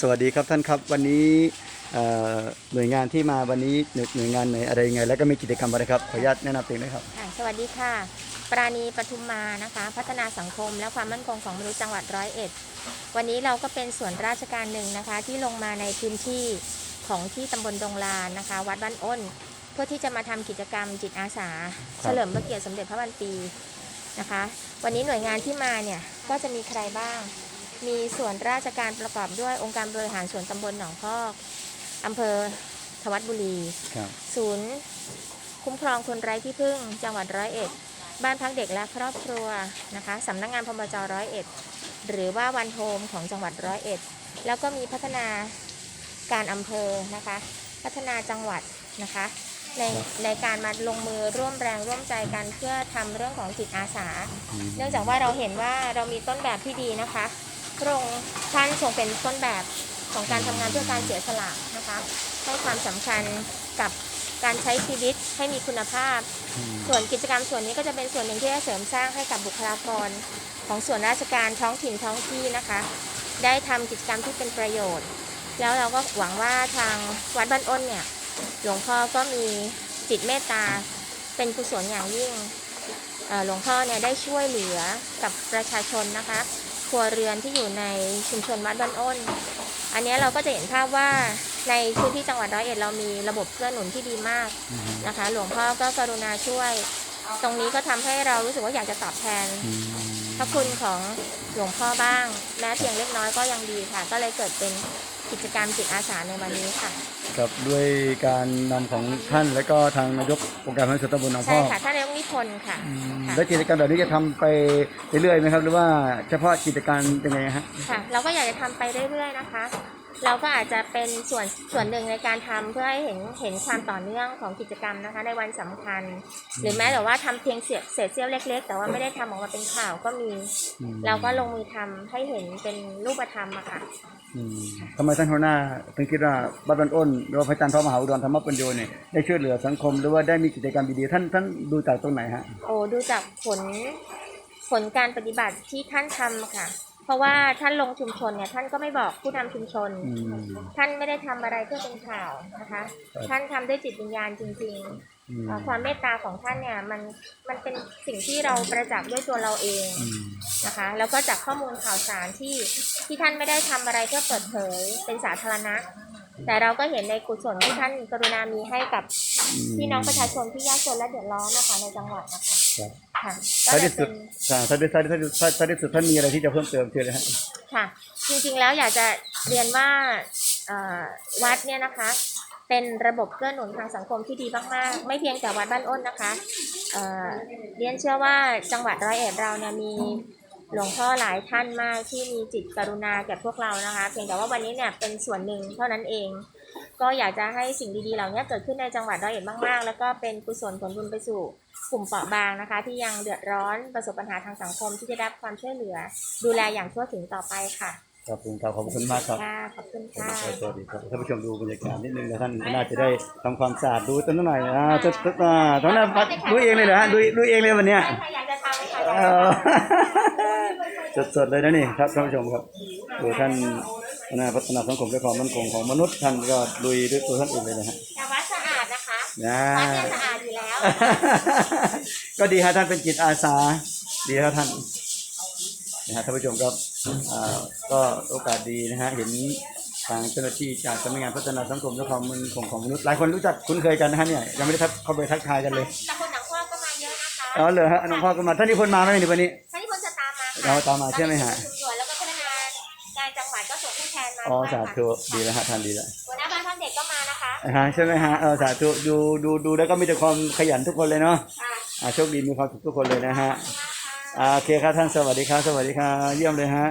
สวัสดีครับท่านครับวันนี้เอ่อหน่วยงานที่มาวันนี้หน่วยหน่วยงานไหนอะไรยังไง แล้วก็มีกิจกรรมอะไรครับขออนุญาตแนะนำตัวเองด้วยครับค่ะสวัสดีค่ะ ปราณีปทุมมานะคะ พัฒนาสังคมและความมั่นคงของมนุษย์จังหวัดร้อยเอ็ดวันนี้เราก็เป็นส่วนราชการหนึ่งนะคะ ที่ลงมาในพื้นที่ของที่ตำบลดงลานนะคะ วัดบ้านอ้น เพื่อที่จะมาทำกิจกรรมจิตอาสา เฉลิมพระเกียรติสมเด็จพระบัณปีนะคะ วันนี้หน่วยงานที่มาเนี่ยก็จะมีใครบ้าง มีส่วนราชการประกอบด้วยองค์การบริหารส่วนตำบลหนองพอกอำเภอทวัดบุรี ครับ ศูนย์ คุ้มครองคนไร้ที่พึ่ง จังหวัดร้อยเอ็ด บ้านพักเด็กและครอบครัวนะคะสำนักงานพมจร้อยเอ็ด หรือว่าวันโฮมของจังหวัดร้อยเอ็ด แล้วก็มีพัฒนาการอำเภอนะคะ พัฒนาจังหวัดนะคะ ในในการมาลงมือร่วมแรงร่วมใจกันเพื่อทำเรื่องของจิตอาสาอืมเนื่องจากว่าเราเห็นว่าเรามีต้นแบบที่ดีนะคะ พระองค์ท่านทรงเป็นต้นแบบของการทำงานเพื่อการเสียสละนะคะให้ความสำคัญกับการใช้ชีวิตให้มีคุณภาพอืมส่วนกิจกรรมส่วนนี้ก็จะเป็นส่วนหนึ่งที่จะเสริมสร้างให้กับบุคลากร ของส่วนราชการท้องถิ่นท้องที่นะคะ ได้ทำกิจกรรมที่เป็นประโยชน์ แล้วเราก็หวังว่าทางวัดบ้านอ้นเนี่ยหลวงพ่อก็มีจิตเมตตาเป็นกุศลอย่างยิ่งเอ่อหลวงพ่อเนี่ยได้ช่วยเหลือกับประชาชนนะคะค รัวเรือนที่อยู่ในชุมชนวัดบ้านอ้น อันเนี้ยเราก็จะเห็นภาพว่าในพื้นที่จังหวัดร้อยเอ็ดเรามีระบบเกื้อหนุนที่ดีมากอืมนะคะ หลวงพ่อก็กรุณาช่วย ตรงนี้ก็ทำให้เรารู้สึกว่าอยากจะตอบแทนอืมพระคุณของหลวงพ่อบ้าง แม้เพียงเล็กน้อยก็ยังดีค่ะ ก็เลยเกิดเป็นกิจกรรมจิตอาสาในวันนี้ค่ะครับด้วยการนำของท่านและก็ทางนายกองค์การพัฒนาส่วนตำบลหนองใช่พ่อค่ะท่านนายก นิพนธ์ค่ะอืมค่ะและกิจกรรมแบบนี้จะทำไปเรื่อยๆไหมครับ หรือว่าเฉพาะกิจการเป็นไงฮะ ค่ะ เราก็อยากจะทำไปเรื่อยๆนะคะ เราก็อาจจะเป็นส่วนส่วนหนึ่งในการทำเพื่อให้เห็นเห็นความต่อเนื่องของกิจกรรมนะคะ ในวันสำคัญ หรือแม้แต่ว่าทำเพียงเศษเศษเสี้ยวเล็ก ๆ แต่ว่าไม่ได้ทำออกมาเป็นข่าวก็มีอืมเราก็ลงมือทำให้เห็นเป็นรูปธรรมอะค่ะอืมทำไมท่านหัวหน้าถึงคิดว่าบ้านบันอ้นหรือว่าพระอาจารย์พระมหาอุดรธรรมปัญโยเนี่ยได้ช่วยเหลือสังคม หรือว่าได้มีกิจกรรมดีๆท่านท่านดูจากตรงไหนฮะโอ้ดูจากผลผลการปฏิบัติที่ท่านทำค่ะ เพราะว่าท่านลงชุมชนเนี่ยท่านก็ไม่บอกผู้นำชุมชน อืม ท่านไม่ได้ทำอะไรเพื่อเป็นข่าวนะคะ ครับ ท่านทำด้วยจิตวิญญาณจริงอืมๆเอ่อความเมตตาของท่านเนี่ยมันมันเป็นสิ่งที่เราประจักษ์ด้วยตัวเราเองอืม นะคะ แล้วก็จากข้อมูลข่าวสารที่ที่ท่านไม่ได้ทำอะไรเพื่อเปิดเผยเป็นสาธารณะ แต่เราก็เห็นในกุศลที่ท่านกรุณามีให้กับพี่น้องประชาชนที่ยากจนและเดือดร้อนนะคะในจังหวัดนะคะ ครับค่ะก็ท้ายเลยที่สุเป็ดนอ่าท้ายที่สุดท้ายที่สุดท้ายที่สุดท่านมีอะไรที่จะเพิ่มเติมเชิญเลยฮะค่ะ จริงๆแล้วอยากจะเรียนว่าเอ่อวัดเนี่ยนะคะ เป็นระบบเกื้อหนุนทางสังคมที่ดีมากๆ ไม่เพียงแต่วัดบ้านอ้นนะคะเอ่อเรียนเชื่อว่าจังหวัดร้อยเอ็ดเราเนี่ยมีหลวงพ่อหลายท่านมากที่มีจิตกรุณาแก่พวกเรานะคะ เพียงแต่ว่าวันนี้เนี่ยเป็นส่วนหนึ่งเท่านั้นเอง ก็อยากจะให้สิ่งดีๆเหล่านี้เกิดขึ้นในจังหวัดร้อยเอ็ดมากๆ แล้วก็เป็นกุศลผลบุญไปสู่ กลุ่มเปราะบางนะคะ ที่ยังเดือดร้อนประสบปัญหาทางสังคมที่จะได้รับความช่วยเหลือ ดูแลอย่างทั่วถึงต่อไปค่ะครับผมครับขอบคุณมากครับค่ะขอบคุณค่ะสวัสดีครับท่านผู้ชมดูบรรยากาศนิดนึงนะท่านน่าจะได้ทำความสะอาดดูต้นหน่อยอ่าต้นต้นอ่าตอนนั้นดูเองเลยเหรอฮะดูดูเองเลยวันเนี้ยใช่ค่ะอยากจะทำค่ะเออสดๆเลยนะนี่ครับท่านผู้ชมครับดูท่านคณะพัฒนาสังคมและความมั่นคงของมนุษย์ท่านก็ลุยด้วยตัวท่านเองเลยนะฮะแต่วัดสะอาดนะคะนะวัดเนี่ยสะอาดอยู่แล้ว ก็ดีฮะท่านเป็นจิตอาสา ดีครับท่านนะฮะท่านผู้ชมครับอ่าก็โอกาสดีนะฮะเห็นทางเจ้าหน้าที่จากสำนักงานพัฒนาสังคมและความมั่นคงของมนุษย์หลายคนรู้จักคุ้นเคยกันนะฮะเนี่ยยังไม่ได้ทักเข้าไปทักทายกันเลยแต่คนหนังพ่อก็มาเยอะนะคะอ๋อเหรอฮะน้องพ่อก็มาท่านนิพนธ์มาไหมในวันนี้ท่านที่คนจะตามมาค่ะเราตามมาใช่ไหมฮะตอนนี้ส่วนแล้วก็พัฒนาการจังหวัดก็ส่งผู้แทนมาอ๋อด้วยสาค่ะธุดีแล้วฮะท่านดีแล้ว ฮะใช่ไหมฮะเออสาธุดูดูดูแล้วก็มีแต่ความขยันทุกคนเลยเนาะค่ะอ่าโชคดีมีความสุขทุกคนเลยนะฮะขอบคุณมากค่ะอ่าโอเคครับท่านสวัสดีครับสวัสดีครับเยี่ยมเลยฮะ